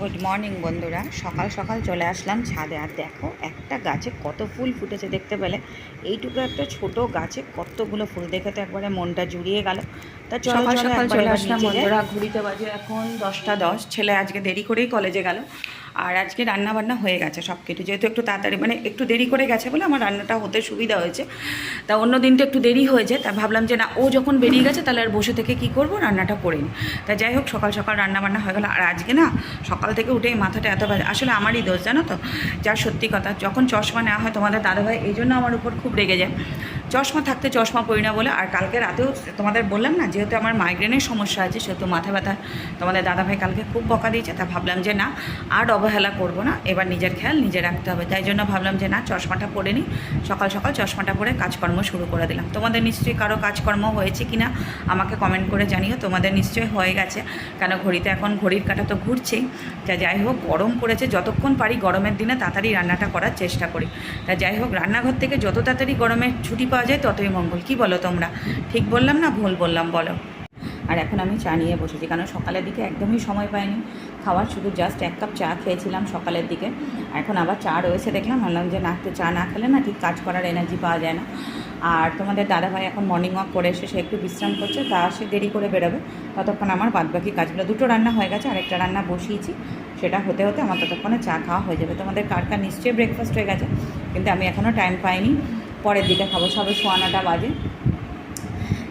Good morning বন্ধুরা। সকাল সকাল চলে আসলাম ছাদে। আর দেখো, একটা গাছে কত ফুল ফুটেছে দেখতে পেলে। এইটুকু একটা ছোট গাছে কতগুলো ফুল দেখে তো একবারে মনটা জুড়িয়ে গেল। তা চলো সকাল সকাল চলে আসলাম বন্ধুরা ঘুরিতে বাজে এখন দশটা দশ ছেলে আজকে দেরি করেই কলেজে গেল। আর আজকে রান্না বান্না হয়ে গেছে সব কিছু যেহেতু একটু তাড়াতাড়ি মানে একটু দেরি করে গেছে বলে আমার রান্নাটা হতে সুবিধা হয়েছে। তা অন্য দিন তো একটু দেরি হয়েছে তা ভাবলাম যে না ও যখন বেরিয়ে গেছে তাহলে আর বসে থেকে কি করব রান্নাটা করে নিই। তা যাই হোক সকাল সকাল রান্না বান্না হয়ে গেল। আর আজকে না সকাল থেকে উঠেই মাথাটা এত বাজে আসলে আমারই দোষ জানো তো যা সত্যি কথা যখন চশমা নেওয়া হয় তোমাদের দাদাভাই এই জন্য আমার উপর খুব রেগে যায়। চশমা থাকতে চশমা পরি না বলে। আর কালকে রাতেও তোমাদের বললাম না, যেহেতু আমার মাইগ্রেনের সমস্যা আছে, সেহেতু মাথা ব্যথা তোমাদের দাদাভাই কালকে খুব বকা দিয়েছে, তা ভাবলাম যে না, আর অবহেলা করব না, এবার নিজের খেয়াল নিজে রাখতে হবে। তাই জন্য ভাবলাম যে না, চশমাটা পরে নিই সকাল সকাল চশমাটা পরে কাজকর্ম শুরু করে দিলাম। তোমাদের নিশ্চয়ই কারও কাজকর্ম হয়েছে কি না আমাকে কমেন্ট করে জানিও। তোমাদের নিশ্চয়ই হয়ে গেছে, কেন ঘড়িতে এখন ঘড়ির কাঁটা তো ঘুরছেই। তা যাই হোক, গরম পড়েছে, যতক্ষণ পারি গরমের দিনে তাড়াতাড়ি রান্নাটা করার চেষ্টা করি। তা যাই হোক, রান্নাঘর থেকে যত তাড়াতাড়ি গরমের ছুটি পাওয়া যায় ততই মঙ্গল। কি বলো তোমরা? ঠিক বললাম না ভুল বললাম, বলো। আর এখন আমি চা নিয়ে বসেছি কারণ সকালের দিকে একদমই সময় পাইনি। খাওয়ার শুধু জাস্ট এক কাপ চা খেয়েছিলাম সকালের দিকে। এখন আবার চা রয়েছে দেখলাম, ভাবলাম যে না চা না খেলে না ঠিক কাজ করার এনার্জি পাওয়া যায় না। আর তোমাদের দাদাভাই এখন মর্নিং ওয়াক করে এসে, সে একটু বিশ্রাম করছে, তা সে দেরি করে বেরোবে। ততক্ষণ আমার বাদবাকি কাজগুলো, দুটো রান্না হয়ে গেছে, আরেকটা রান্না বসিয়েছি। সেটা হতে হতে আমার ততক্ষণে চা খাওয়া হয়ে যাবে। তোমাদের কার কার নিশ্চয়ই ব্রেকফাস্ট হয়ে গেছে, কিন্তু আমি এখনও টাইম পাইনি। পরের দিকে খাব। সবে সোয়ানাটা বাজে।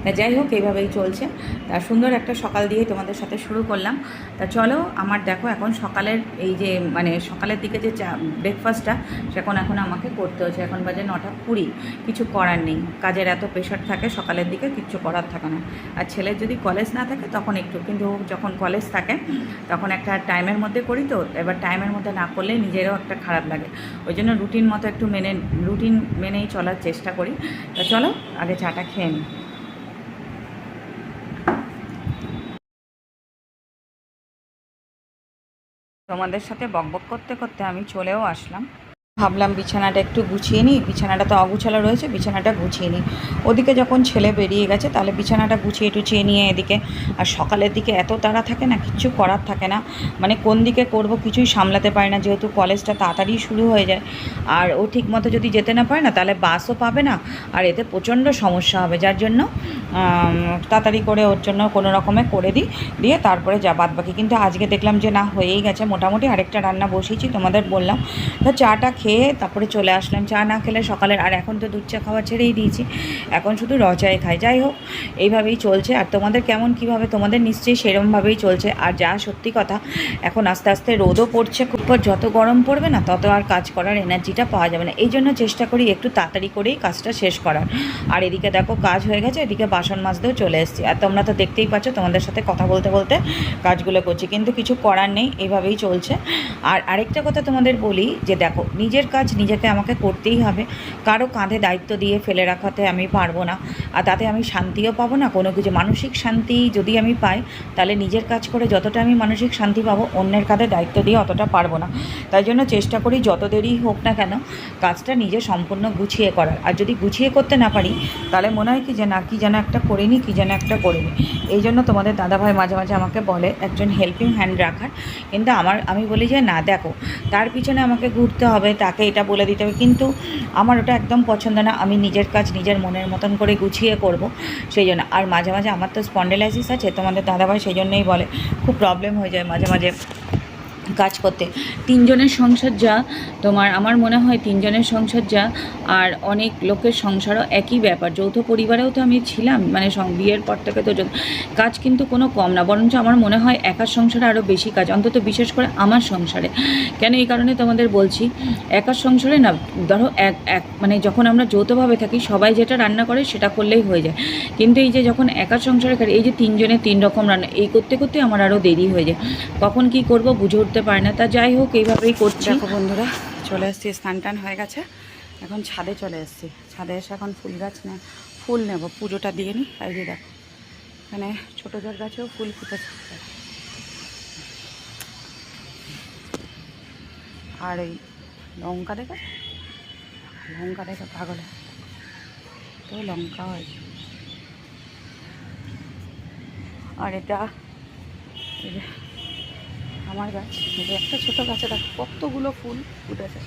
তা যাই হোক, এইভাবেই চলছে। তা সুন্দর একটা সকাল দিয়ে তোমাদের সাথে শুরু করলাম। তা চলো, আমার দেখো এখন সকালের এই যে মানে সকালের দিকে যে চা ব্রেকফাস্টটা সেখন এখন আমাকে করতে হচ্ছে। এখন বাজে নটা কুড়ি। কিছু করার নেই। কাজের এত প্রেশার থাকে সকালের দিকে, কিচ্ছু করার থাকে না। আর ছেলের যদি কলেজ না থাকে, তখন একটু। কিন্তু যখন কলেজ থাকে, তখন একটা টাইমের মধ্যে করি তো। এবার টাইমের মধ্যে না করলে নিজেরও একটা খারাপ লাগে। ওই জন্য রুটিন মতো একটু মেনে রুটিন মেনেই চলার চেষ্টা করি। তা চলো, আগে চাটা খেয়ে নিই। তোমাদের সাথে বকবক করতে করতে আমি চলেও আসলাম। ভাবলাম বিছানাটা একটু গুছিয়ে নিই। বিছানাটা তো অগুছালো রয়েছে, বিছানাটা গুছিয়ে নিই। ওদিকে যখন ছেলে বেরিয়ে গেছে, তাহলে বিছানাটা গুছিয়ে টুছিয়ে নিয়ে এদিকে। আর সকালের দিকে এত তাড়া থাকে না, কিচ্ছু করার থাকে না। মানে কোন দিকে করব কিছুই সামলাতে পারি না, যেহেতু কলেজটা তাড়াতাড়ি শুরু হয়ে যায়। আর ও ঠিক মতো যদি যেতে না পারে না, তাহলে বাসও পাবে না। আর এতে প্রচণ্ড সমস্যা হবে, যার জন্য তাড়াতাড়ি করে ওর জন্য কোনো রকমে করে দিই। দিয়ে তারপরে যা বাদ বাকি কিন্তু আজকে দেখলাম যে না, হয়েই গেছে। মোটামুটি আরেকটা রান্না বসিয়েছি তোমাদের বললাম। তা চাটা খেয়ে তারপরে চলে আসলাম। চা না খেলে সকালের আর এখন তো দুধ চা খাওয়া ছেড়েই দিয়েছি। এখন শুধু রচাই খাই। যাই হোক, এইভাবেই চলছে। আর তোমাদের কেমন, কীভাবে, তোমাদের নিশ্চয়ই সেরমভাবেই চলছে। আর যা সত্যি কথা, এখন আস্তে আস্তে রোদও পড়ছে। খুব যত গরম পড়বে না, তত আর কাজ করার এনার্জিটা পাওয়া যাবে না। এই জন্য চেষ্টা করি একটু তাড়াতাড়ি করেই কাজটা শেষ করার। আর এদিকে দেখো, কাজ হয়ে গেছে। এদিকে বাসন মাজতেও চলে এসেছি। আর তোমরা তো দেখতেই পাচ্ছ, তোমাদের সাথে কথা বলতে বলতে কাজগুলো করছি। কিন্তু কিছু করার নেই। এইভাবেই চলছে। আর আরেকটা কথা তোমাদের বলি, যে দেখো নিজের কাজ নিজেকে আমাকে করতেই হবে। কারও কাঁধে দায়িত্ব দিয়ে ফেলে রাখাতে আমি পারব না। আর তাতে আমি শান্তিও পাবো না। কোনো কিছু মানসিক শান্তি যদি আমি পাই, তাহলে নিজের কাজ করে যতটা আমি মানসিক শান্তি পাবো, অন্যের কাঁধে দায়িত্ব দিয়ে অতটা পারব না। তাই জন্য চেষ্টা করি যত দেরি হোক না কেন, কাজটা নিজে সম্পূর্ণ গুছিয়ে করার। আর যদি গুছিয়ে করতে না পারি, তাহলে মনে হয় কি যে, না, কি যেন একটা করিনি, কি যেন একটা করিনি। এই জন্য তোমাদের দাদাভাই মাঝে মাঝে আমাকে বলে, একজন হেল্পিং হ্যান্ড রাখার। কিন্তু আমার, আমি বলি যে, না, দেখো, তার পিছনে আমাকে ঘুরতে হবে তাকে এটা বলে দিতে হবে। কিন্তু আমার ওটা একদম পছন্দ না। আমি নিজের কাজ নিজের মনের মতন করে গুছিয়ে করব, সেই জন্য। আর মাঝে মাঝে আমার তো স্পন্ডেলাইসিস আছে, তোমাদের দাদাভাই সেই জন্যই বলে। খুব প্রবলেম হয়ে যায় মাঝে মাঝে। কাজ করতে। তিনজনের সংসার যা, তোমার আমার মনে হয় তিনজনের সংসার যা, আর অনেক লোকের সংসারও একই ব্যাপার। যৌথ পরিবারেও তো আমি ছিলাম মানে বিয়ের পর থেকে তো কাজ কিন্তু কোনো কম না। বরঞ্চ আমার মনে হয় একার সংসারে আরও বেশি কাজ, অন্তত বিশেষ করে আমার সংসারে। কেন এই কারণে তোমাদের বলছি, একার সংসারে না, ধরো এক এক মানে যখন আমরা যৌথভাবে থাকি, সবাই যেটা রান্না করে সেটা করলেই হয়ে যায়। কিন্তু এই যে যখন একার সংসারে এই যে তিনজনের তিন রকম রান্না, এই করতে করতে আমার আরও দেরি হয়ে যায়। কখন কি করব বুঝে উঠতে পারে না। তা যাই হোক, এইভাবেই করছি। দেখো বন্ধুরা, চলে এসেছি স্নান টান হয়ে গেছে। এখন ছাদে চলে এসেছি। ছাদে এসে এখন ফুল গাছ না, ফুল নেব, পুজোটা দিয়ে নিই এই যে দেখো, এখানে ছোটো জোর গাছেও ফুল ফুটেছে। আর এই লঙ্কা দেখো লঙ্কা দেখো, পাগলে। তো লঙ্কা হয়েছে আর এটা আমার গাছ। একটা ছোটো গাছে দেখো কতগুলো ফুল ফুটেছে।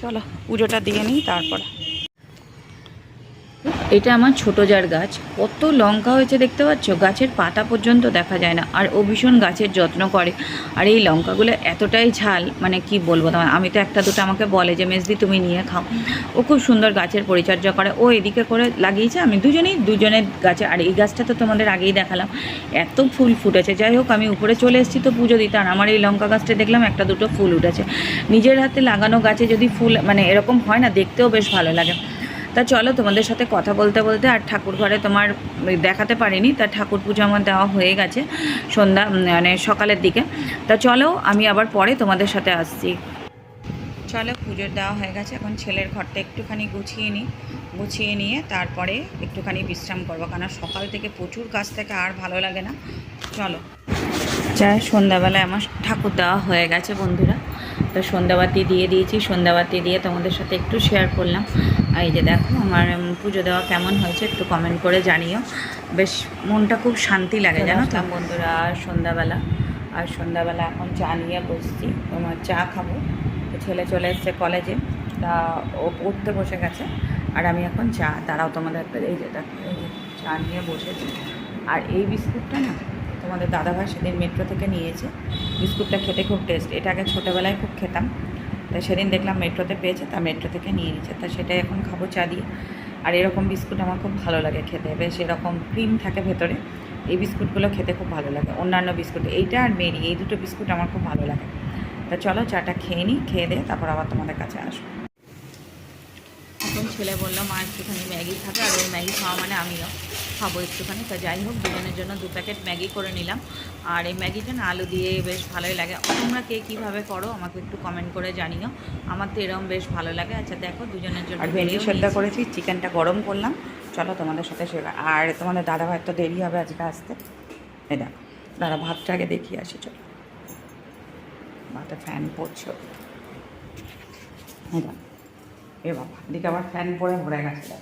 চলো পুজোটা দিয়ে নিই তারপরে এটা আমার ছোট জার গাছ। কত লঙ্কা হয়েছে দেখতে পাচ্ছ? গাছের পাতা পর্যন্ত দেখা যায় না। আর ও ভীষণ গাছের যত্ন করে। আর এই লঙ্কাগুলো এতটাই ঝাল মানে কি বলব তোমার আমি তো একটা দুটো আমাকে বলে যে, মেজদি, তুমি নিয়ে খাও। ও খুব সুন্দর গাছের পরিচর্যা করে। ও এদিকে করে লাগিয়েছে। আমি দুজনেই দুজনের গাছে আর এই গাছটা তো তোমাদের আগেই দেখালাম। এত ফুল ফুটেছে। যাই হোক, আমি উপরে চলে এসেছি তো পুজো দিতে। আর আমার এই লঙ্কা গাছটা দেখলাম, একটা দুটো ফুল উঠেছে। নিজের হাতে লাগানো গাছে যদি ফুল মানে এরকম হয় না, দেখতেও বেশ ভালো লাগে। তা চলো তোমাদের সাথে কথা বলতে বলতে আর ঠাকুর ঘরে তোমার দেখাতে পারিনি, তা ঠাকুর পুজো আমার দেওয়া হয়ে গেছে সন্ধ্যা মানে সকালের দিকে। তা চলো আমি আবার পরে তোমাদের সাথে আসছি। চলো পুজোর দেওয়া হয়ে গেছে, এখন ছেলের ঘরটা একটুখানি গুছিয়ে নিই, গুছিয়ে নিয়ে তারপরে একটুখানি বিশ্রাম করব কারণ সকাল থেকে প্রচুর কাজ থেকে, আর ভালো লাগে না। চলো। চায় সন্ধ্যাবেলায় আমার ঠাকুর দেওয়া হয়ে গেছে বন্ধুরা। তো সন্ধ্যাবাতি দিয়ে দিয়েছি, সন্ধ্যাবাতি দিয়ে তোমাদের সাথে একটু শেয়ার করলাম। এই যে দেখো আমার পুজো দেওয়া কেমন হয়েছে একটু কমেন্ট করে জানিও। বেশ মনটা খুব শান্তি লাগে জানো তো? বন্ধুরা আর সন্ধ্যাবেলা আর সন্ধ্যাবেলা এখন চা নিয়ে বসছি। তোমার চা খাব। ছেলে চলে এসছে কলেজে তা ও পড়তে বসে গেছে আর আমি এখন চা। দাঁড়াও তোমাদের একটা এই যে দেখো এই যে চা নিয়ে বসেছি। আর এই বিস্কুটটা না তোমাদের দাদাভাই সেদিন মেট্রো থেকে নিয়েছে। বিস্কুটটা খেতে খুব টেস্ট এটা আগে ছোটোবেলায় খুব খেতাম। তা সেদিন দেখলাম মেট্রোতে পেয়েছে, তা মেট্রো থেকে নিয়ে নিয়েছে। তা সেটাই এখন খাব চা দিয়ে। আর এরকম বিস্কুট আমার খুব ভালো লাগে খেতে। বেশ এরকম ক্রিম থাকে ভেতরে, এই বিস্কুটগুলো খেতে খুব ভালো লাগে। অন্যান্য বিস্কুট, এইটা আর মেরি, এই দুটো বিস্কুট আমার খুব ভালো লাগে। তা চলো চাটা খেয়ে নিই খেয়ে দিয়ে তারপর আবার তোমাদের কাছে আসব। এখন ছেলে বলল, মা, একটুখানি ম্যাগি খাবে, আর ওই ম্যাগি খাওয়া মানে আমিও। খাব একটুখানি। তা যাই হোক দুজনের জন্য দু প্যাকেট ম্যাগি করে নিলাম। আর এই ম্যাগিটা না আলু দিয়ে বেশ ভালোই লাগে। তোমরা কে কীভাবে করো আমাকে একটু কমেন্ট করে জানিও। আমার তো এরকম বেশ ভালো লাগে। আচ্ছা দেখো দুজনের জন্য আর ভেন্ডি সেদ্ধ করেছি চিকেনটা গরম করলাম। চলো তোমাদের সাথে শেয়ার আর তোমাদের দাদা ভাই তো দেরি হবে আজকে আসতে। এই দেখো দাদা ভাতটা আগে দেখিয়ে আসি চলো। ভাতে ফ্যান পড়ছে। এই দেখো এ বাবা দিকে আবার ফ্যান পরে ভরে গেছে।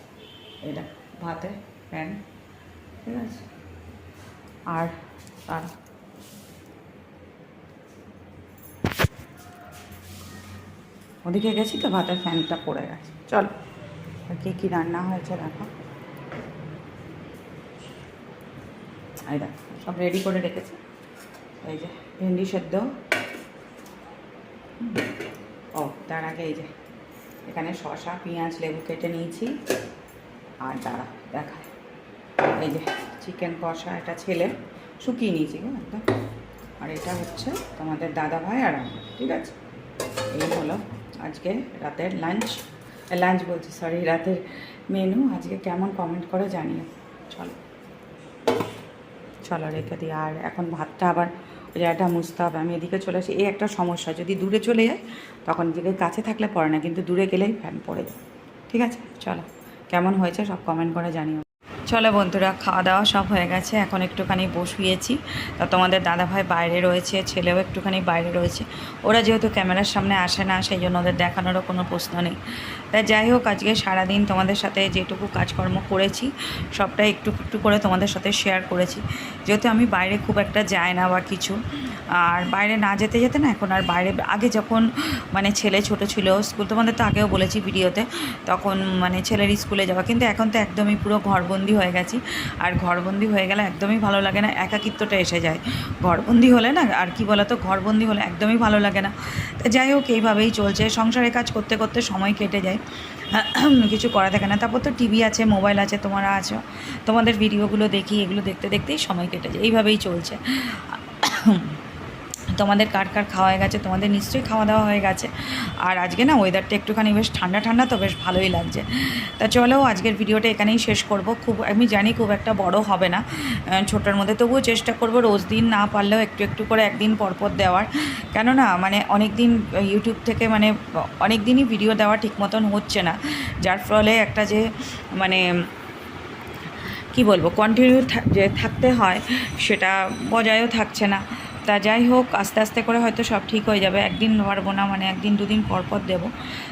এই দেখো ভাতে ফ্যান ঠিক আছে। আর আর ওদিকে গেছি তো, ভাতের ফ্যানটা পড়ে গেছে। চলো, আর কী কী রান্না হয়েছে দেখো। এই দেখো, সব রেডি করে রেখেছি। এই যে, ভেন্ডি সেদ্ধ। ও, তার আগে এই যে, এখানে শসা, পেঁয়াজ, লেবু কেটে নিয়েছি। আর দাঁড়া দেখা এই যে চিকেন কষা, এটা ছেলে। শুকিয়ে নিয়েছি গো একদম। আর এটা হচ্ছে তোমাদের দাদা ভাই আর আমি, ঠিক আছে? এই হলো আজকে রাতের লাঞ্চ লাঞ্চ বলছি সরি রাতের মেনু আজকে কেমন কমেন্ট করে জানিও। চলো। চলো, রেখে দিই। আর এখন ভাতটা আবার ওই জায়গাটা মুছতে হবে। আমি এদিকে চলে আসি। এই একটা সমস্যা, যদি দূরে চলে যায়, তখন এদিকে কাছে থাকলে পড়ে না, কিন্তু দূরে গেলেই ফ্যান পড়ে যায়। ঠিক আছে? চলো। কেমন হয়েছে সব কমেন্ট করে জানিও। চলো বন্ধুরা খাওয়া দাওয়া সব হয়ে গেছে, এখন একটুখানি বসিয়েছি। তা তোমাদের দাদাভাই বাইরে রয়েছে, ছেলেও একটুখানি বাইরে রয়েছে। ওরা যেহেতু ক্যামেরার সামনে আসে না, সেই জন্য ওদের দেখানোরও কোনো প্রশ্ন নেই। তাই যাই হোক, আজকে সারাদিন তোমাদের সাথে যেটুকু কাজকর্ম করেছি, সবটাই একটু একটু করে তোমাদের সাথে শেয়ার করেছি। যেহেতু আমি বাইরে খুব একটা যাই না বা কিছু, আর বাইরে না যেতে যেতে না এখন আর বাইরে, আগে যখন মানে ছেলে ছোট ছিল, স্কুল তোমাদের তো আগেও বলেছি ভিডিওতে, তখন মানে ছেলের স্কুলে যাওয়া, কিন্তু এখন তো একদমই পুরো ঘরবন্দি হয়ে গেছি। আর ঘরবন্দি হয়ে গেলে একদমই ভালো লাগে না, একাকিত্বটা এসে যায়। ঘরবন্দি হলে না, আর কি বলো তো ঘরবন্দি হলে একদমই ভালো লাগে না। তো যাই হোক, এইভাবেই চলছে। সংসারের কাজ করতে করতে সময় কেটে যায়। কিছু করা থাকে না। তারপর তো টিভি আছে মোবাইল আছে, তোমরা আছো। তোমাদের ভিডিওগুলো দেখি, এগুলো দেখতে দেখতেই সময় কেটে যায়। এইভাবেই চলছে। তোমাদের কার কার খাওয়া হয়ে গেছে? তোমাদের নিশ্চয়ই খাওয়া দাওয়া হয়ে গেছে। আর আজকে না ওয়েদারটা একটুখানি বেশ ঠান্ডা ঠান্ডা, তো বেশ ভালোই লাগছে। তা চলো, আজকের ভিডিওটা এখানেই শেষ করব। খুব, আমি জানি খুব একটা বড় হবে না। ছোটোর মধ্যে তবুও চেষ্টা করব রোজ দিন না পারলেও একটু একটু করে একদিন পরপর দেওয়ার। কেননা মানে অনেক দিন ইউটিউব থেকে মানে অনেক দিনই ভিডিও দেওয়া ঠিক মতন হচ্ছে না। যার ফলে একটা যে মানে কি বলব কন্টিনিউ যে থাকতে হয়, সেটা বজায়ও থাকছে না। তা যাই হোক, আস্তে আস্তে করে হয়তো সব ঠিক হয়ে যাবে। একদিন পারব না মানে একদিন দুদিন পর পর দেবো।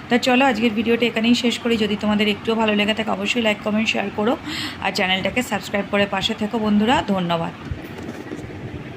তা চলো, আজকের ভিডিওটা এখানেই শেষ করি। যদি তোমাদের একটুও ভালো লেগে থাকে, অবশ্যই লাইক কমেন্ট শেয়ার করো। আর চ্যানেলটাকে সাবস্ক্রাইব করে পাশে থেকো বন্ধুরা। ধন্যবাদ।